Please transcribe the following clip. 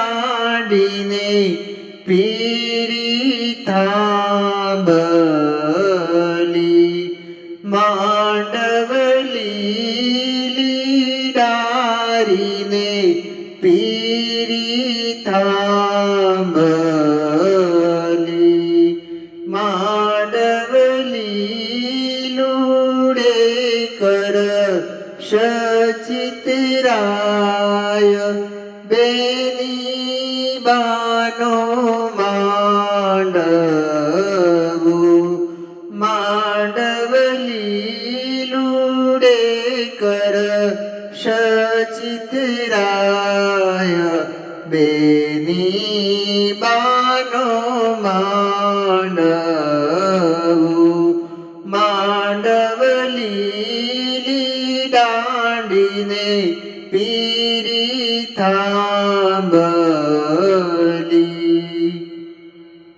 മാടവലീലിടാടിനെ പീരിതാബലി മാടവലീലിടാരിനെ പീരിതാബലി മാടവലീലൂടെ കര સચિતરાય બેની બાનો માંડવું માંડવલી લુડે કર સચિતરાય બેની બાનો માંડવું માંડવલી દાંડીને પીરી થાંભળી